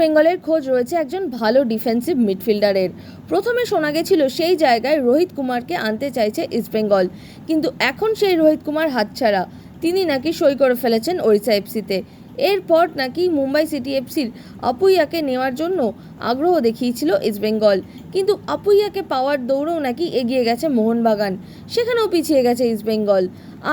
ইস্টবেঙ্গলের খোঁজ রয়েছে একজন ভালো ডিফেন্সিভ মিডফিল্ডারের প্রথমে শোনা গেছিল সেই জায়গায় রোহিত কুমারকে আনতে চাইছে ইস্টবেঙ্গল কিন্তু এখন সেই রোহিত কুমার হাতছাড়া। তিনি নাকি সই করে ফেলেছেন ওড়িশা এফসিতে এরপর নাকি মুম্বাই সিটি এফসির আপুইয়াকে নেওয়ার জন্য আগ্রহ দেখিয়েছিল ইস্টবেঙ্গল কিন্তু আপুইয়াকে পাওয়ার দৌড়েও নাকি এগিয়ে গেছে মোহনবাগান। সেখানেও পিছিয়ে গেছে ইস্টবেঙ্গল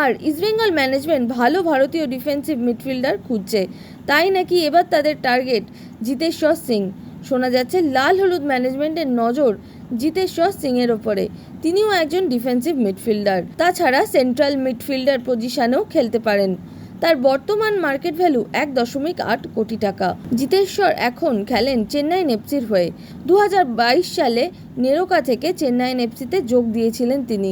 আর ইস্টবেঙ্গল ম্যানেজমেন্ট ভালো ভারতীয় ডিফেন্সিভ মিডফিল্ডার খুঁজছে। তাই নাকি এবার তাদের টার্গেট জিতেশ্বর সিং। শোনা যাচ্ছে, লাল হলুদ ম্যানেজমেন্টের নজর জিতেশ্বর সিংয়ের ওপরে। তিনিও একজন ডিফেন্সিভ মিডফিল্ডার। তাছাড়া সেন্ট্রাল মিডফিল্ডার পজিশনেও খেলতে পারেন। তার বর্তমান মার্কেট ভ্যালু এক দশমিক আট কোটি টাকা। জিতেশ্বর এখন খেলেন চেন্নাই নেপসির হয়ে। দু হাজার বাইশ সালে নেরোকা থেকে চেন্নাই নেপসিতে যোগ দিয়েছিলেন তিনি।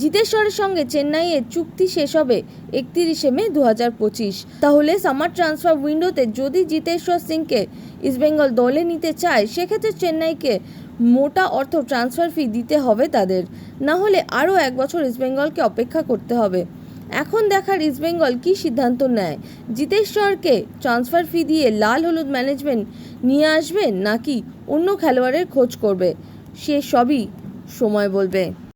জিতেশ্বরের সঙ্গে চেন্নাইয়ের চুক্তি শেষ হবে একত্রিশে মে দু হাজার পঁচিশ। তাহলে সামার ট্রান্সফার উইন্ডোতে যদি জিতেশ্বর সিংকে ইস্টবেঙ্গল দলে নিতে চায়, সেক্ষেত্রে চেন্নাইকে মোটা অর্থ ট্রান্সফার ফি দিতে হবে তাদের। না হলে আরও এক বছর ইস্টবেঙ্গলকে অপেক্ষা করতে হবে। এখন দেখার ইস্টবেঙ্গল কী সিদ্ধান্ত নেয়? জিতেশ্বরকে ট্রান্সফার ফি দিয়ে লাল হলুদ ম্যানেজমেন্ট নিয়ে আসবে নাকি অন্য খেলোয়াড়ের খোঁজ করবে? সে সবই সময় বলবে।